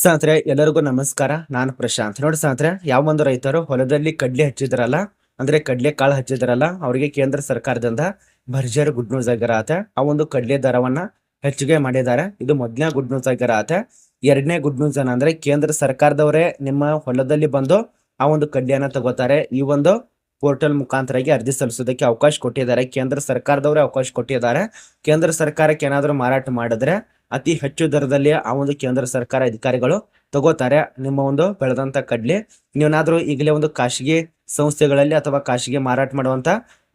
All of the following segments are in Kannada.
ಸ್ನೇಹಿತರೆ, ಎಲ್ಲರಿಗೂ ನಮಸ್ಕಾರ. ನಾನು ಪ್ರಶಾಂತ್. ನೋಡಿ ಸ್ನೇಹಿತರೆ, ಯಾವ ಒಂದು ರೈತರು ಹೊಲದಲ್ಲಿ ಕಡ್ಲೆ ಹಚ್ಚಿದ್ರಲ್ಲ, ಅಂದ್ರೆ ಕಡ್ಲೆ ಕಾಳು ಹಚ್ಚಿದ್ರಲ್ಲ, ಅವರಿಗೆ ಕೇಂದ್ರ ಸರ್ಕಾರದಿಂದ ಭರ್ಜರಿ ಗುಡ್ ನ್ಯೂಸ್ ಆಗಿರತ್ತೆ ಆ ಒಂದು ಕಡ್ಲೆ ದರವನ್ನ ಹೆಚ್ಚಿಗೆ ಮಾಡಿದ್ದಾರೆ. ಇದು ಮೊದ್ಲನೇ ಗುಡ್ ನ್ಯೂಸ್ ಆಗಿರತ್ತೆ ಎರಡನೇ ಗುಡ್ ನ್ಯೂಸ್ ಏನಂದ್ರೆ, ಕೇಂದ್ರ ಸರ್ಕಾರದವರೇ ನಿಮ್ಮ ಹೊಲದಲ್ಲಿ ಬಂದು ಆ ಒಂದು ಕಡ್ಲೆಯನ್ನ ತಗೋತಾರೆ. ಈ ಒಂದು ಪೋರ್ಟಲ್ ಮುಖಾಂತರಾಗಿ ಅರ್ಜಿ ಸಲ್ಲಿಸೋದಕ್ಕೆ ಅವಕಾಶ ಕೊಟ್ಟಿದ್ದಾರೆ. ಕೇಂದ್ರ ಸರ್ಕಾರದವರೇ ಅವಕಾಶ ಕೊಟ್ಟಿದ್ದಾರೆ. ಕೇಂದ್ರ ಸರ್ಕಾರಕ್ಕೆ ಏನಾದರೂ ಮಾರಾಟ ಮಾಡಿದ್ರೆ ಅತಿ ಹೆಚ್ಚು ದರದಲ್ಲಿ ಆ ಒಂದು ಕೇಂದ್ರ ಸರ್ಕಾರ ಅಧಿಕಾರಿಗಳು ತಗೋತಾರೆ ನಿಮ್ಮ ಒಂದು ಬೆಳೆದಂತ ಕಡ್ಲಿ. ನೀವೇನಾದ್ರೂ ಈಗಲೇ ಒಂದು ಖಾಸಗಿ ಸಂಸ್ಥೆಗಳಲ್ಲಿ ಅಥವಾ ಖಾಸಗಿ ಮಾರಾಟ ಮಾಡುವಂತ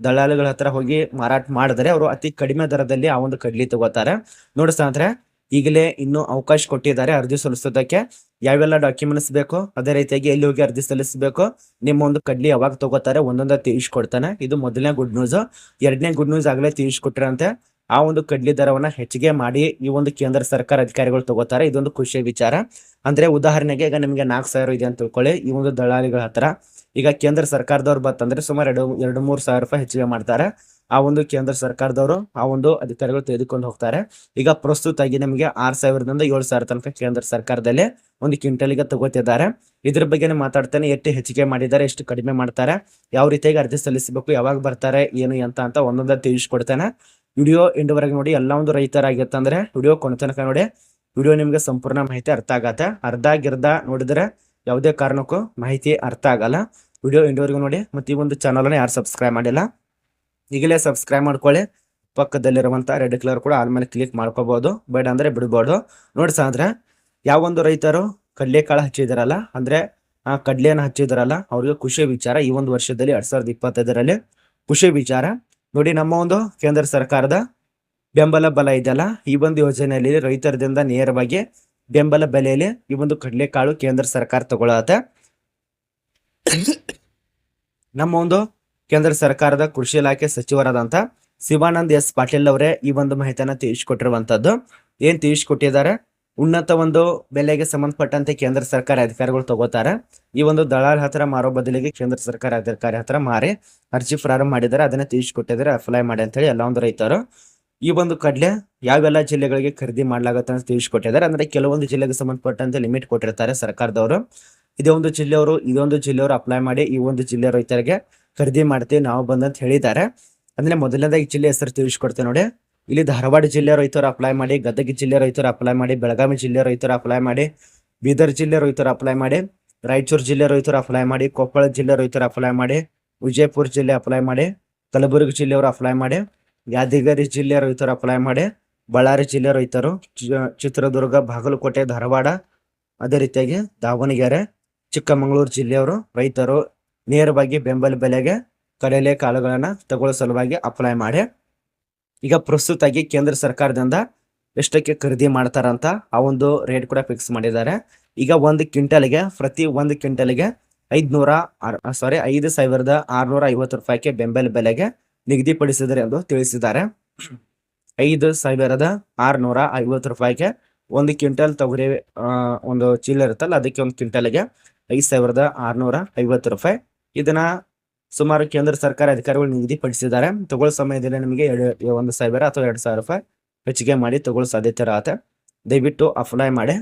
ದಳ್ಳಾಳಿಗಳ ಹತ್ರ ಹೋಗಿ ಮಾರಾಟ ಮಾಡಿದ್ರೆ ಅವರು ಅತಿ ಕಡಿಮೆ ದರದಲ್ಲಿ ಆ ಒಂದು ಕಡ್ಲಿ ತಗೋತಾರೆ. ನೋಡಿ ಅಂದ್ರೆ ಈಗಲೇ ಇನ್ನೂ ಅವಕಾಶ ಕೊಟ್ಟಿದ್ದಾರೆ ಅರ್ಜಿ ಸಲ್ಲಿಸೋದಕ್ಕೆ. ಯಾವೆಲ್ಲ ಡಾಕ್ಯುಮೆಂಟ್ಸ್ ಬೇಕು ಅದೇ ರೀತಿಯಾಗಿ ಎಲ್ಲಿ ಹೋಗಿ ಅರ್ಜಿ ಸಲ್ಲಿಸಬೇಕು, ನಿಮ್ಮ ಒಂದು ಕಡ್ಲಿ ಯಾವಾಗ ತಗೋತಾರೆ ಒಂದೊಂದ ತಿಳಿಸ್ಕೊಡ್ತಾನೆ. ಇದು ಮೊದಲನೇ ಗುಡ್ ನ್ಯೂಸ್ ಎರಡನೇ ಗುಡ್ ನ್ಯೂಸ್ ಆಗಲೇ ತಿಳಿಸ್ಕೊಟ್ರಂತೆ ಆ ಒಂದು ಕಡ್ಲಿ ದರವನ್ನ ಹೆಚ್ಚಿಗೆ ಮಾಡಿ ಈ ಒಂದು ಕೇಂದ್ರ ಸರ್ಕಾರ ಅಧಿಕಾರಿಗಳು ತಗೋತಾರೆ. ಇದೊಂದು ಖುಷಿಯ ವಿಚಾರ. ಅಂದ್ರೆ ಉದಾಹರಣೆಗೆ ಈಗ ನಿಮಗೆ ನಾಲ್ಕು ಸಾವಿರ ಇದೆ ಅಂತ ತಿಳ್ಕೊಳ್ಳಿ. ಈ ಒಂದು ದಳ್ಳಾಳಿಗಳ ಹತ್ರ ಈಗ ಕೇಂದ್ರ ಸರ್ಕಾರದವ್ರು ಬಂತಂದ್ರೆ ಸುಮಾರು ಎರಡು ಎರಡು ಮೂರು ಸಾವಿರ ರೂಪಾಯಿ ಹೆಚ್ಚಿಗೆ ಮಾಡ್ತಾರೆ. ಆ ಒಂದು ಕೇಂದ್ರ ಸರ್ಕಾರದವರು ಆ ಒಂದು ಅಧಿಕಾರಿಗಳು ತೆಗೆದುಕೊಂಡು ಹೋಗ್ತಾರೆ. ಈಗ ಪ್ರಸ್ತುತಾಗಿ ನಿಮಗೆ ಆರ್ ಸಾವಿರದಿಂದ ಏಳು ಸಾವಿರ ತನಕ ಕೇಂದ್ರ ಸರ್ಕಾರದಲ್ಲಿ ಒಂದು ಕ್ವಿಂಟಲ್ಗೆ ತಗೋತಿದ್ದಾರೆ. ಇದ್ರ ಬಗ್ಗೆ ಮಾತಾಡ್ತಾನೆ. ಎಷ್ಟು ಹೆಚ್ಚಿಗೆ ಮಾಡಿದ್ದಾರೆ, ಎಷ್ಟು ಕಡಿಮೆ ಮಾಡ್ತಾರೆ, ಯಾವ ರೀತಿಯಾಗಿ ಅರ್ಜಿ ಸಲ್ಲಿಸಬೇಕು, ಯಾವಾಗ ಬರ್ತಾರೆ, ಏನು ಎಂತ ಅಂತ ಒಂದೊಂದ ತಿಳಿಸ್ಕೊಡ್ತಾನೆ. ವಿಡಿಯೋ ಎಂಡವರೆಗೆ ನೋಡಿ, ಎಲ್ಲ ಒಂದು ರೈತರಾಗಿತ್ತಂದ್ರೆ ವಿಡಿಯೋ ಕೊನೆ ತನಕ ನೋಡಿ. ವಿಡಿಯೋ ನಿಮ್ಗೆ ಸಂಪೂರ್ಣ ಮಾಹಿತಿ ಅರ್ಥ ಆಗತ್ತೆ. ಅರ್ಧ ಗಿರ್ಧ ನೋಡಿದ್ರೆ ಯಾವುದೇ ಕಾರಣಕ್ಕೂ ಮಾಹಿತಿ ಅರ್ಥ ಆಗಲ್ಲ. ವಿಡಿಯೋ ಎಂಡ್ವರೆಗೂ ನೋಡಿ, ಮತ್ತೆ ಈ ಒಂದು ಚಾನಲ್ನ ಯಾರು ಸಬ್ಸ್ಕ್ರೈಬ್ ಮಾಡಿಲ್ಲ, ಈಗಲೇ ಸಬ್ಸ್ಕ್ರೈಬ್ ಮಾಡ್ಕೊಳ್ಳಿ. ಪಕ್ಕದಲ್ಲಿರುವಂತ ರೆಡ್ ಕಲರ್ ಕೂಡ ಆಲ್ ಮೇಲೆ ಕ್ಲಿಕ್ ಮಾಡ್ಕೋಬಹುದು ಬೇಡ ಅಂದ್ರೆ ಬಿಡ್ಬೋದು. ನೋಡಿ ಸಾಂದ್ರೆ ಯಾವ ಒಂದು ರೈತರು ಕಡ್ಲೆಕಾಳು ಹಚ್ಚಿದಾರಲ್ಲ, ಅಂದ್ರೆ ಆ ಕಡ್ಲೆಯನ್ನು ಹಚ್ಚಿದಾರಲ್ಲ, ಅವ್ರಿಗೆ ಖುಷಿ ವಿಚಾರ ಈ ಒಂದು ವರ್ಷದಲ್ಲಿ ಎರಡ್ ಸಾವಿರದ ಇಪ್ಪತ್ತೈದರಲ್ಲಿ ಖುಷಿ ವಿಚಾರ. ನೋಡಿ, ನಮ್ಮ ಒಂದು ಕೇಂದ್ರ ಸರ್ಕಾರದ ಬೆಂಬಲ ಬಲ ಇದೆಯಲ್ಲ, ಈ ಒಂದು ಯೋಜನೆಯಲ್ಲಿ ರೈತರದಿಂದ ನೇರವಾಗಿ ಬೆಂಬಲ ಬೆಲೆಯಲ್ಲಿ ಈ ಒಂದು ಕಡಲೆಕಾಳು ಕೇಂದ್ರ ಸರ್ಕಾರ ತಗೊಳತ್ತೆ. ನಮ್ಮ ಒಂದು ಕೇಂದ್ರ ಸರ್ಕಾರದ ಕೃಷಿ ಇಲಾಖೆ ಸಚಿವರಾದಂತ ಶಿವಾನಂದ್ ಎಸ್ ಪಾಟೀಲ್ ಅವರೇ ಈ ಒಂದು ಮಾಹಿತಿಯನ್ನ ತಿಳಿಸಿಕೊಟ್ಟಿರುವಂತದ್ದು ಏನ್ ತಿಳಿಸ್ಕೊಟ್ಟಿದ್ದಾರೆ? ಉನ್ನತ ಒಂದು ಬೆಲೆಗೆ ಸಂಬಂಧಪಟ್ಟಂತೆ ಕೇಂದ್ರ ಸರ್ಕಾರ ಅಧಿಕಾರಿಗಳು ತಗೋತಾರೆ. ಈ ಒಂದು ದಳಾಲ್ ಹತ್ರ ಮಾರೋ ಬದಲಿಗೆ ಕೇಂದ್ರ ಸರ್ಕಾರ ಅಧಿಕಾರಿ ಹತ್ರ ಮಾರಿ ಅರ್ಜಿ ಪ್ರಾರಂಭ ಮಾಡಿದ್ದಾರೆ. ಅದನ್ನ ತಿಳಿಸ್ಕೊಟ್ಟಿದ್ದಾರೆ ಅಪ್ಲೈ ಮಾಡಿ ಅಂತ ಹೇಳಿ ಎಲ್ಲ ಒಂದು ರೈತರು. ಈ ಒಂದು ಕಡಲೆ ಯಾವೆಲ್ಲ ಜಿಲ್ಲೆಗಳಿಗೆ ಖರೀದಿ ಮಾಡ್ಲಾಗತ್ತೆ ಅಂತ ತಿಳಿಸಿಕೊಟ್ಟಿದ್ದಾರೆ. ಅಂದ್ರೆ ಕೆಲವೊಂದು ಜಿಲ್ಲೆಗೆ ಸಂಬಂಧಪಟ್ಟಂತೆ ಲಿಮಿಟ್ ಕೊಟ್ಟಿರ್ತಾರೆ ಸರ್ಕಾರದವರು. ಇದೇ ಒಂದು ಜಿಲ್ಲೆಯವರು ಇದೊಂದು ಜಿಲ್ಲೆಯವರು ಅಪ್ಲೈ ಮಾಡಿ ಈ ಒಂದು ಜಿಲ್ಲೆ ರೈತರಿಗೆ ಖರೀದಿ ಮಾಡ್ತೀವಿ, ನಾವು ಬಂದಂತ ಹೇಳಿದ್ದಾರೆ. ಅಂದ್ರೆ ಮೊದಲನೇದಾಗಿ ಜಿಲ್ಲೆ ಹೆಸರು ತಿಳಿಸ್ಕೊಡ್ತೇವೆ ನೋಡಿ. ಇಲ್ಲಿ ಧಾರವಾಡ ಜಿಲ್ಲೆ ರೈತರು ಅಪ್ಲೈ ಮಾಡಿ, ಗದಗ ಜಿಲ್ಲೆ ರೈತರು ಅಪ್ಲೈ ಮಾಡಿ, ಬೆಳಗಾವಿ ಜಿಲ್ಲೆ ರೈತರು ಅಪ್ಲೈ ಮಾಡಿ, ಬೀದರ್ ಜಿಲ್ಲೆ ರೈತರು ಅಪ್ಲೈ ಮಾಡಿ, ರಾಯಚೂರು ಜಿಲ್ಲೆ ರೈತರು ಅಪ್ಲೈ ಮಾಡಿ, ಕೊಪ್ಪಳ ಜಿಲ್ಲೆ ರೈತರು ಅಪ್ಲೈ ಮಾಡಿ, ವಿಜಯಪುರ ಜಿಲ್ಲೆ ಅಪ್ಲೈ ಮಾಡಿ, ಕಲಬುರಗಿ ಜಿಲ್ಲೆಯವರು ಅಪ್ಲೈ ಮಾಡಿ, ಯಾದಗಿರಿ ಜಿಲ್ಲೆ ರೈತರು ಅಪ್ಲೈ ಮಾಡಿ, ಬಳ್ಳಾರಿ ಜಿಲ್ಲೆ ರೈತರು ಚಿತ್ರದುರ್ಗ, ಬಾಗಲಕೋಟೆ, ಧಾರವಾಡ ಅದೇ ರೀತಿಯಾಗಿ ದಾವಣಗೆರೆ, ಚಿಕ್ಕಮಗಳೂರು ಜಿಲ್ಲೆಯವರು ರೈತರು ನೇರವಾಗಿ ಬೆಂಬಲ ಬೆಲೆಗೆ ಕಡಲೆ ಕಾಳುಗಳನ್ನು ತಗೊಳ್ಳೋ ಸಲುವಾಗಿ ಅಪ್ಲೈ ಮಾಡಿ. ಈಗ ಪ್ರಸ್ತುತಾಗಿ ಕೇಂದ್ರ ಸರ್ಕಾರದಿಂದ ಎಷ್ಟಕ್ಕೆ ಖರೀದಿ ಮಾಡ್ತಾರಂತ ಆ ಒಂದು ರೇಟ್ ಕೂಡ ಫಿಕ್ಸ್ ಮಾಡಿದ್ದಾರೆ. ಈಗ ಒಂದು ಕ್ವಿಂಟಲ್ಗೆ ಪ್ರತಿ ಒಂದು ಕ್ವಿಂಟಲ್ಗೆ ಐದ್ನೂರ ಸಾರಿ ಐದು ಸಾವಿರದ ಆರ್ನೂರ ಐವತ್ತು ರೂಪಾಯಿಗೆ ಬೆಂಬಲ ಬೆಲೆಗೆ ನಿಗದಿಪಡಿಸಿದರೆ ಎಂದು ತಿಳಿಸಿದ್ದಾರೆ. ಐದು ಸಾವಿರದ ಆರ್ನೂರ ಐವತ್ತು ರೂಪಾಯಿಗೆ ಒಂದು ಕ್ವಿಂಟಲ್ ತೊಗರಿ ಒಂದು ಚೀಲ ಇರುತ್ತಲ್ಲ, ಅದಕ್ಕೆ ಒಂದು ಕ್ವಿಂಟಲ್ಗೆ ಐದು ಸಾವಿರದ ಆರ್ನೂರ ಐವತ್ತು ರೂಪಾಯಿ. ಇದನ್ನ ಸುಮಾರು ಕೇಂದ್ರ ಸರ್ಕಾರ ಅಧಿಕಾರಿಗಳು ನಿಗದಿಪಡಿಸಿದ್ದಾರೆ ತಗೊಳ್ಳೋ ಸಮಯದಲ್ಲಿ ನಿಮಗೆ ಎರಡು, ಒಂದು ಸಾವಿರ ಅಥವಾ ಎರಡು ಸಾವಿರ ರೂಪಾಯಿ ಹೆಚ್ಚಿಗೆ ಮಾಡಿ ತಗೊಳ್ಳೋ ಸಾಧ್ಯತೆ ಇರತ್ತೆ. ದಯವಿಟ್ಟು ಅಪ್ಲೈ ಮಾಡಿ.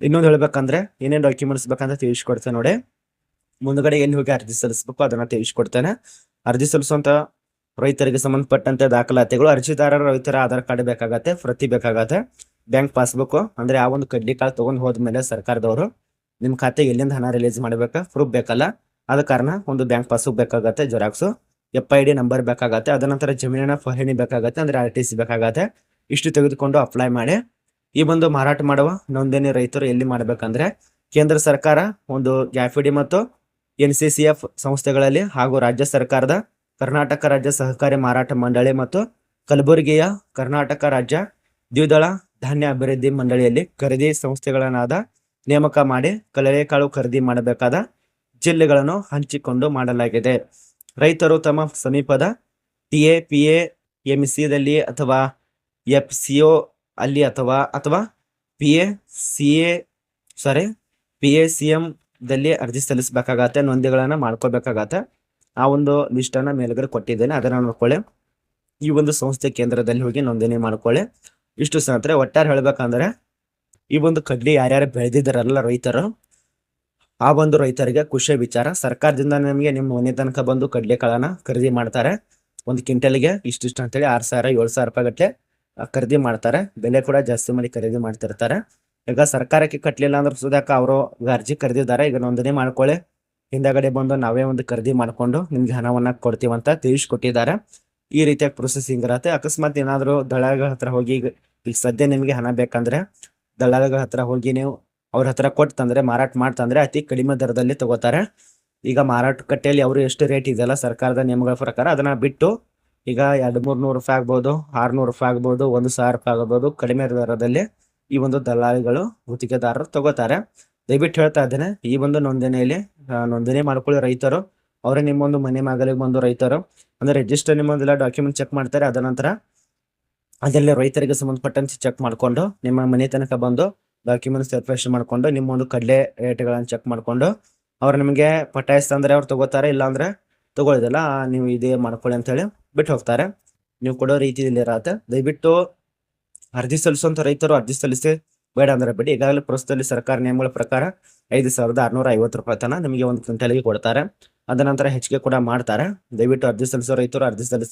ಇನ್ನೊಂದು ಹೇಳ್ಬೇಕಂದ್ರೆ ಏನೇನು ಡಾಕ್ಯುಮೆಂಟ್ಸ್ ಬೇಕಂತ ತಿಳಿಸ್ಕೊಡ್ತೇನೆ ನೋಡಿ. ಮುಂದ್ಗಡೆ ಏನು ಹೋಗಿ ಅರ್ಜಿ ಸಲ್ಲಿಸಬೇಕು ಅದನ್ನು ತಿಳಿಸ್ಕೊಡ್ತೇನೆ. ಅರ್ಜಿ ಸಲ್ಲಿಸುವಂತ ರೈತರಿಗೆ ಸಂಬಂಧಪಟ್ಟಂತೆ ದಾಖಲಾತಿಗಳು, ಅರ್ಜಿದಾರರ ರೈತರ ಆಧಾರ್ ಕಾರ್ಡ್ ಬೇಕಾಗತ್ತೆ, ಪ್ರತಿ ಬೇಕಾಗತ್ತೆ. ಬ್ಯಾಂಕ್ ಪಾಸ್ಬುಕ್, ಅಂದ್ರೆ ಆ ಒಂದು ಕಡ್ಡಿ ಕಾಳು ತಗೊಂಡು ಹೋದ್ಮೇಲೆ ಸರ್ಕಾರದವರು ನಿಮ್ಮ ಖಾತೆಗೆ ಎಲ್ಲಿಂದ ಹಣ ರಿಲೀಸ್ ಮಾಡ್ಬೇಕಾ? ಪ್ರೂಫ್ ಬೇಕಲ್ಲ? ಆದ ಕಾರಣ ಒಂದು ಬ್ಯಾಂಕ್ ಪಾಸ್ಬುಕ್ ಬೇಕಾಗತ್ತೆ xerox F I D number ಬೇಕಾಗತ್ತೆ, ಅದ ನಂತರ ಜಮೀನಿನ ಬೇಕಾಗುತ್ತೆ ಬೇಕಾಗತ್ತೆ, ಅಂದ್ರೆ ಆರ್ ಟಿ ಸಿ ಬೇಕಾಗತ್ತೆ. ಇಷ್ಟು ತೆಗೆದುಕೊಂಡು ಅಪ್ಲೈ ಮಾಡಿ. ಈ ಒಂದು ಮಾರಾಟ ಮಾಡುವ ನೋಂದಣಿ ರೈತರು ಎಲ್ಲಿ ಮಾಡಬೇಕಂದ್ರೆ ಕೇಂದ್ರ ಸರ್ಕಾರ, ಒಂದು ಗ್ಯಾಫಿಡಿ ಮತ್ತು ಎನ್ ಸಿ ಸಿ ಎಫ್ ಸಂಸ್ಥೆಗಳಲ್ಲಿ ಹಾಗೂ ರಾಜ್ಯ ಸರ್ಕಾರದ ಕರ್ನಾಟಕ ರಾಜ್ಯ ಸಹಕಾರಿ ಮಾರಾಟ ಮಂಡಳಿ ಮತ್ತು ಕಲಬುರಗಿಯ ಕರ್ನಾಟಕ ರಾಜ್ಯ ದ್ವಿದಳ ಧಾನ್ಯ ಅಭಿವೃದ್ಧಿ ಮಂಡಳಿಯಲ್ಲಿ ಖರೀದಿ ಸಂಸ್ಥೆಗಳನ್ನಾದ ನೇಮಕ ಮಾಡಿ ಕಲರೆಕಾಳು ಖರೀದಿ ಮಾಡಬೇಕಾದ ಜಿಲ್ಲೆಗಳನ್ನು ಹಂಚಿಕೊಂಡು ಮಾಡಲಾಗಿದೆ. ರೈತರು ತಮ್ಮ ಸಮೀಪದ T A P A M ದಲ್ಲಿ ಅಥವಾ ಎಫ್ ಸಿ ಒ ಅಲ್ಲಿ ಅಥವಾ ಅಥವಾ P A C A sorry P A C M ದಲ್ಲಿ ಅರ್ಜಿ ಸಲ್ಲಿಸಬೇಕಾಗತ್ತೆ ನೋಂದಿಗಳನ್ನು ಮಾಡ್ಕೋಬೇಕಾಗತ್ತೆ. ಆ ಒಂದು ಲಿಸ್ಟ್ ಅನ್ನ ಮೇಲ್ಗಡೆ ಕೊಟ್ಟಿದ್ದೇನೆ, ಅದನ್ನ ನೋಡ್ಕೊಳ್ಳಿ. ಈ ಒಂದು ಸಂಸ್ಥೆ ಕೇಂದ್ರದಲ್ಲಿ ಹೋಗಿ ನೋಂದಣಿ ಮಾಡ್ಕೊಳ್ಳಿ. ಇಷ್ಟು ಸ್ನೇಹಿತರೆ, ಒಟ್ಟಾರೆ ಹೇಳ್ಬೇಕಂದ್ರೆ, ಈ ಒಂದು ಕಡ್ಲಿ ಯಾರ್ಯಾರು ಬೆಳೆದಿದ್ದಾರಲ್ಲ ರೈತರು ಆ ಒಂದು ರೈತರಿಗೆ ಖುಷಿಯ ವಿಚಾರ. ಸರ್ಕಾರದಿಂದ ನಿಮಗೆ ನಿಮ್ಮ ಮನೆ ತನಕ ಬಂದು ಕಡ್ಲೆ ಕಾಳನ್ನ ಖರೀದಿ ಮಾಡ್ತಾರೆ. ಒಂದು ಕ್ವಿಂಟಲ್ಗೆ ಇಷ್ಟಿಷ್ಟು ಅಂತೇಳಿ ಆರು ಸಾವಿರ, ಏಳು ಸಾವಿರ ರೂಪಾಯಿ ಗಟ್ಟಲೆ ಖರೀದಿ ಮಾಡ್ತಾರೆ. ಬೆಲೆ ಕೂಡ ಜಾಸ್ತಿ ಮಾಡಿ ಖರೀದಿ ಮಾಡ್ತಿರ್ತಾರೆ. ಈಗ ಸರ್ಕಾರಕ್ಕೆ ಕಟ್ಟಲಿಲ್ಲ ಅಂದ್ರೆ ಸುಧಾಕ ಅವರು ಅರ್ಜಿ ಕರೆದಿದ್ದಾರೆ. ಈಗ ನೋಂದಣಿ ಮಾಡ್ಕೊಳ್ಳಿ. ಹಿಂದಗಡೆ ಬಂದು ನಾವೇ ಒಂದು ಖರೀದಿ ಮಾಡಿಕೊಂಡು ನಿಮ್ಗೆ ಹಣವನ್ನ ಕೊಡ್ತೀವಂತ ತಿಳಿಸ್ಕೊಟ್ಟಿದ್ದಾರೆ. ಈ ರೀತಿಯಾಗಿ ಪ್ರೊಸೆಸಿಂಗ್ ಇರತ್ತೆ ಅಕಸ್ಮಾತ್ ಏನಾದರೂ ದಳ್ಳಾಳಿಗಳ ಹತ್ರ ಹೋಗಿ ಈಗ ಸದ್ಯ ನಿಮಗೆ ಹಣ ಬೇಕಂದ್ರೆ ದಳ್ಳಾಳಿಗಳ ಹತ್ರ ಹೋಗಿ ನೀವು ಅವ್ರ ಹತ್ರ ಕೊಟ್ಟು ತಂದ್ರೆ ಮಾರಾಟ ಮಾಡ್ತಂದ್ರೆ ಅತಿ ಕಡಿಮೆ ದರದಲ್ಲಿ ತಗೋತಾರೆ. ಈಗ ಮಾರಾಟಕಟ್ಟೆಯಲ್ಲಿ ಅವರು ಎಷ್ಟು ರೇಟ್ ಇದೆಯಲ್ಲ, ಸರ್ಕಾರದ ನಿಯಮಗಳ ಪ್ರಕಾರ ಅದನ್ನ ಬಿಟ್ಟು ಈಗ ಎರಡು ಮೂರು ನೂರು ರೂಪಾಯಿ ಆಗ್ಬೋದು, ಆರ್ನೂರು ರೂಪಾಯಿ ಆಗ್ಬೋದು, ಒಂದು ಸಾವಿರ ರೂಪಾಯಿ ಆಗ್ಬೋದು, ಕಡಿಮೆ ದರದಲ್ಲಿ ಈ ಒಂದು ದಲ್ಲಾಳಿಗಳು ಗುತ್ತಿಗೆದಾರರು ತಗೋತಾರೆ. ದಯವಿಟ್ಟು ಹೇಳ್ತಾ ಇದ್ದೇನೆ, ಈ ಒಂದು ನೋಂದಣಿಯಲ್ಲಿ ನೋಂದಣಿ ಮಾಡ್ಕೊಳ್ಳಿ ರೈತರು, ಅವರೇ ನಿಮ್ಮೊಂದು ಮನೆ ಮಗಲಿಗೆ ಬಂದು ರೈತರು, ಅಂದ್ರೆ ರಿಜಿಸ್ಟರ್ ನಿಮ್ಮೊಂದೆಲ್ಲ ಡಾಕ್ಯುಮೆಂಟ್ ಚೆಕ್ ಮಾಡ್ತಾರೆ, ಅದ ನಂತರ ಅದರಲ್ಲಿ ರೈತರಿಗೆ ಸಂಬಂಧಪಟ್ಟಂತೆ ಚೆಕ್ ಮಾಡ್ಕೊಂಡು ನಿಮ್ಮ ಮನೆ ತನಕ ಬಂದು ಡಾಕ್ಯುಮೆಂಟ್ಸ್ ವೆರಿಫಿಕೇಶನ್ ಮಾಡ್ಕೊಂಡು ನಿಮ್ಮ ಒಂದು ಕಡಲೆ ರೇಟ್ಗಳನ್ನು ಚೆಕ್ ಮಾಡ್ಕೊಂಡು ಅವ್ರು ನಿಮಗೆ ಪಟಾಯಿಸ್ತಂದ್ರೆ ಅವ್ರು ತಗೋತಾರೆ, ಇಲ್ಲಾಂದ್ರೆ ತಗೊಳ್ಳೋದಿಲ್ಲ. ನೀವು ಇದೇ ಮಾಡ್ಕೊಳ್ಳಿ ಅಂತೇಳಿ ಬಿಟ್ಟು ಹೋಗ್ತಾರೆ. ನೀವು ಕೊಡೋ ರೀತಿಯಲ್ಲಿ ಇರತ್ತೆ. ದಯವಿಟ್ಟು ಅರ್ಜಿ ಸಲ್ಲಿಸುವಂಥ ರೈತರು ಅರ್ಜಿ ಸಲ್ಲಿಸಿ, ಬೇಡ ಅಂದ್ರೆ ಬಿಡಿ. ಈಗಾಗಲೇ ಪ್ರಸ್ತುತದಲ್ಲಿ ಸರ್ಕಾರ ನಿಯಮಗಳ ಪ್ರಕಾರ ಐದು ಸಾವಿರದ ಆರುನೂರ ಐವತ್ತು ರೂಪಾಯಿ ತನಕ ನಿಮಗೆ ಒಂದು ಕ್ವಿಂಟಲ್ಗೆ ಕೊಡ್ತಾರೆ. ಅದ ನಂತರ ಹೆಚ್ಚಿಗೆ ಕೂಡ ಮಾಡ್ತಾರೆ. ದಯವಿಟ್ಟು ಅರ್ಜಿ ಸಲ್ಲಿಸೋ ರೈತರು ಅರ್ಜಿ ಸಲ್ಲಿಸಿ.